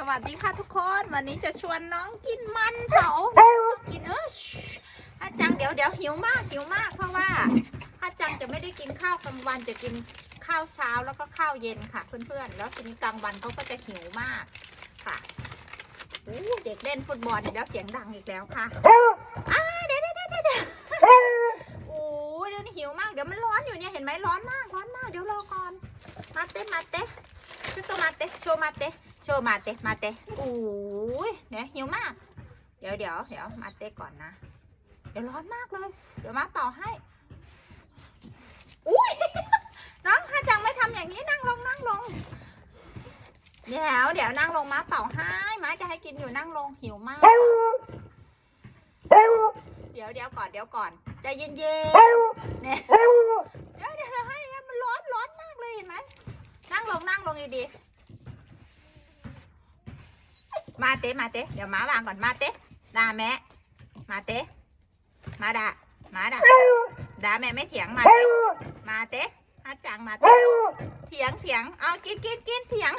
สวัสดีค่ะทุกคน วันนี้จะชวนน้องกินมันเผากินเอออาจังเดี๋ยวเดี๋ยวหิวมากหิวมากเพราะว่าอาจังจะไม่ได้กินข้าวกลางวันจะกินข้าวเช้าแล้วก็ข้าวเย็นค่ะ เพื่อนๆ แล้วทีนี้กลางวันเขาก็จะหิวมากค่ะเด็กเล่นฟุตบอลอีกแล้วเสียงดังอีกแล้วค่ะอ่าเดี๋ยวเดี๋ยวเดี๋ยวโอ้เดี๋ยวนี้หิวมากเดี๋ยวมันร้อนอยู่เนี่ยเห็นไหมร้อนมากร้อนมากเดี๋ยวรอก่อนมาเต้มาเต้ชุดตัวมาเต้โชว์มาเต้ โชว์มาเตะมาเตะโอ้ยเนี่ยหิวมาก เดี๋ยวเดี๋ยวเดี๋ยวมาเตะก่อนนะ เดี๋ยวร้อนมากเลย เดี๋ยวมาเป่าให้อุ้ยน้องฮาจังไม่ทำอย่างนี้นั่งลงนั่งลง เดี๋ยวเดี๋ยวนั่งลงมาเป่าให้มาจะให้กินอยู่นั่งลงหิวมาก เดี๋ยวเดี๋ยวก่อนเดี๋ยวก่อนใจเย็นๆเนี่ยเดี๋ยวเดี๋ยวให้นะมันร้อนร้อนมากเลยเห็นไหมนั่งลงนั่งลงดีๆ มาเตะมาเตะเดี๋ยวม้าวางก่อนมาเตะด่าแม่มาเตะมาด่ามาด่าด่าแม่ไม่เถียงมาเตะมาเตะฮัจังมาเตะเถียงเถียงเอากินกินกินเถียง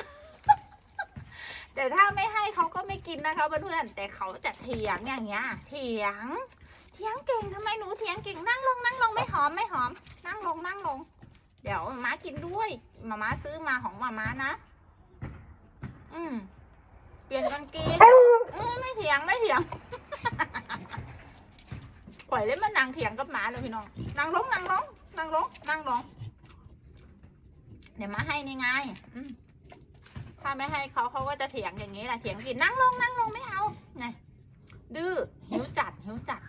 แต่ถ้าไม่ให้เขาก็ไม่กินนะคะเพื่อนๆแต่เขาจะเถียงอย่างเงี้ยเถียงเถียงเก่งทำไมหนูเถียงเก่งนั่งลงนั่งลงไม่หอมไม่หอม นั่งลงนั่งลง เดี๋ยวมามากินด้วยมามาซื้อมาของมามานะ อืม เปลี่ยนกันกินอืมไม่เถียงไม่เถียงข่อยเล่นมันนางเถียงกับหมาเลยพี่น้องนางลงนางลงนางลงนางลงเดี๋ยวมาให้นี่ไงถ้าไม่ให้เขาเขาก็จะเถียงอย่างนี้แหละเถียงกินนั่งลงนั่งลงไม่เอาไงดื้อหิวจัดหิวจัด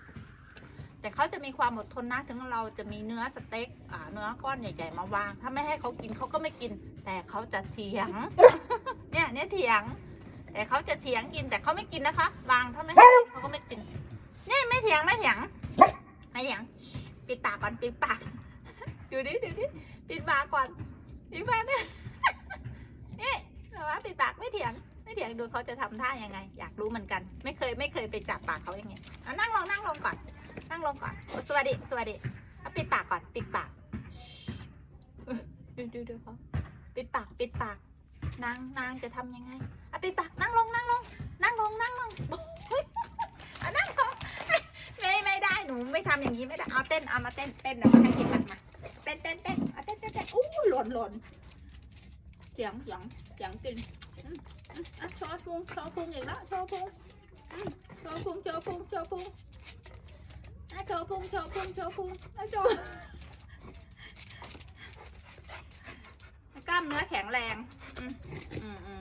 แต่เขาจะมีความอดทนนะถึงเราจะมีเนื้อสเต็กเนื้อก้อนใหญ่ๆมาวาง ถ้าไม่ให้เขากินเขาก็ไม่กิน แต่เขาจะเถียง เนี่ยเนี่ยเถียง แต่เขาจะเถียงกินแต่เขาไม่กินนะคะวางถ้าไม่ให้กินเขาก็ไม่กิน นี่ไม่เถียงไม่เถียงไม่เถียง ปิดปากก่อนปิดปากดูดิดูดิปิดปากก่อนปิดปากเนี่ยนี่แบบว่าปิดปากไม่เถียง ไม่เถียงดูเขาจะทำท่ายังไง อยากรู้เหมือนกัน ไม่เคยไม่เคยไปจับปากเขาอย่างเงี้ยเอานั่งลงนั่งลงก่อน นั่งลงก่อนโอ้สวัสดีสวัสดีเอาปิดปากก่อนปิดปากดูดูดูเขาปิดปากปิดปาก นางนางจะทำยังไง เอาปิดปากนั่งลงนั่งลงนั่งลงนั่งลงอะนั่งลงไม่ไม่ได้หนูไม่ทำอย่างนี้ไม่ได้เอาเต้นเอามาเต้นเต้นเดี๋ยวมาให้กินมันมาเต้นเต้นเต้นเอาเต้นเต้นเต้นอู้หล่นหล่นเสียงเสียงเสียงกินอืมอืมอะโชว์พุงโชว์พุงอีกแล้วโชว์พุงโชว์พุงโชว์พุงโชว์พุงอะโชว์พุงโชว์พุงโชว์พุงอะโชว์กล้ามเนื้อแข็งแรง อืมอืมอืม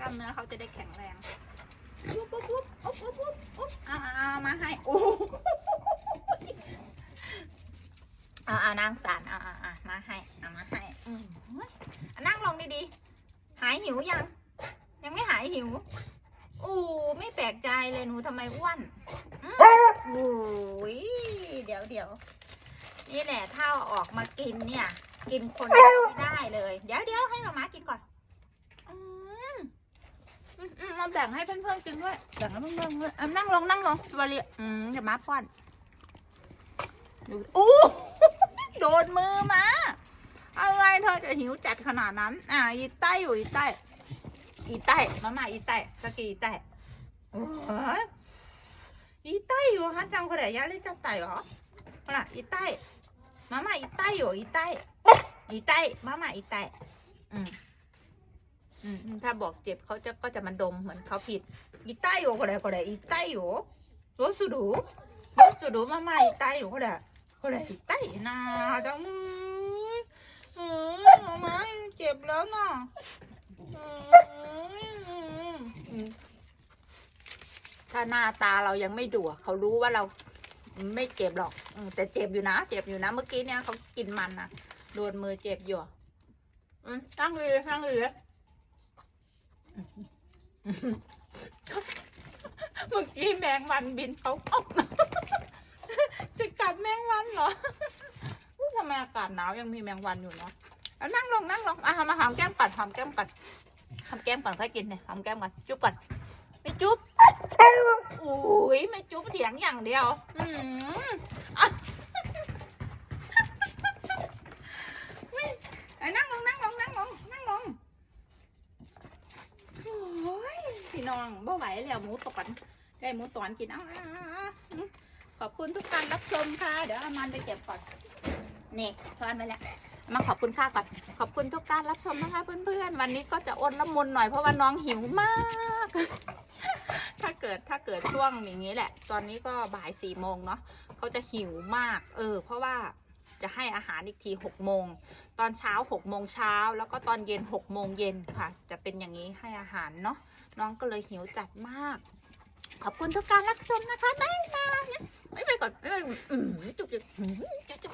กล้ามเนื้อเขาจะได้แข็งแรงปุ๊บปุ๊บปุ๊บอุ๊บอุ๊บอุ๊บอุ๊บเอาเอาเอามาให้โอ้โหเอาเอานางสารเอาเอาเอามาให้เอามาให้อืมเอานั่งลงดีๆหายหิวยัง ยังไม่หายหิวโอ้ไม่แปลกใจเลยหนูทำไมอ้วนอืมโอ้ยเดี๋ยวเดี๋ยวนี่แหละถ้าเอาออกมากินเนี่ย กินคนเดียวไม่ได้เลย เดี๋ยวเดี๋ยวให้หมามากินก่อน มาแบ่งให้เพื่อนๆกินด้วยแบ่งให้เพื่อนๆด้วยอะนั่งลงนั่งลงบริอืมเดี๋ยวมาพอนดูอู้ โดนมือมา อะไรเธอจะหิวจัดขนาดนั้น อะอีใต้อยู่อีใต้ อีใต้มามาอีใต้สกีอีใต้อ้ยอีใต้อยู่ฮะจังคนเดียวยาเล่จัดไต่เหรอเอาล่ะอีใต้มามาอีใต้อยู่อีใต้อีใต้มามาอีใต้อืม ถ้าบอกเจ็บเขาจะก็จะมาดมเหมือนเขาผิดอีไต้อยู่ก็ได้ก็ได้อีไต้อยู่รู้สึดูรู้สึดูมาม่าอีไต้อยู่ก็ได้ก็ได้อีไต้นะจังมืออืมมาม่เจ็บแล้วนะอถ้าหน้าตาเรายังไม่ดุอะเขารู้ว่าเราไม่เจ็บหรอกอืแต่เจ็บอยู่นะ เจ็บอยู่นะ เมื่อกี้เนี่ยเขากินมันนะโดนมือเจ็บอยู่อืตั้งเลยตั้งเลย เมื่อกี้แมงวันบินเขาออบจะกัดแมงวันเหรอทำไมอากาศหนาวยังมีแมงวันอยู่เนาะนั่งลงนั่งลงอะมาหอมแก้มก่อนหอมแก้มก่อนหอมแก้มก่อนค่อยกินเนี่ยหอมแก้มก่อนจุ๊บก่อนไม่จุ๊บอุ้ยไม่จุ๊บเถียงอย่างเดียว อืมอะไม่ไอ้นั่งลงนั่งลงนั่งลงนั่งลง พี่น้องบ่ไหวแล้วหมูตอนได้หมูตอนกินเอาเอาขอบคุณทุกการรับชมค่ะ เดี๋ยวอามันไปเก็บก่อนนี่ซ่อนไว้แล้วมาขอบคุณค่าก่อน ขอบคุณทุกการรับชมนะคะเพื่อนๆ วันนี้ก็จะอดละมุนหน่อยเพราะว่าน้องหิวมาก ถ้าเกิดถ้าเกิดช่วงอย่างนี้แหละ ตอนนี้ก็บ่ายสี่โมงเนาะเขาจะหิวมาก เออ เพราะว่า จะให้อาหารอีกทีหกโมง ตอนเช้าหกโมงเช้าแล้วก็ตอนเย็นหกโมงเย็นค่ะ จะเป็นอย่างนี้ให้อาหารเนาะน้องก็เลยหิวจัดมาก ขอบคุณทุกการรับชมนะคะบ๊ายบายไม่ไปก่อนไม่ไปอืมจุกจุกจุกจุก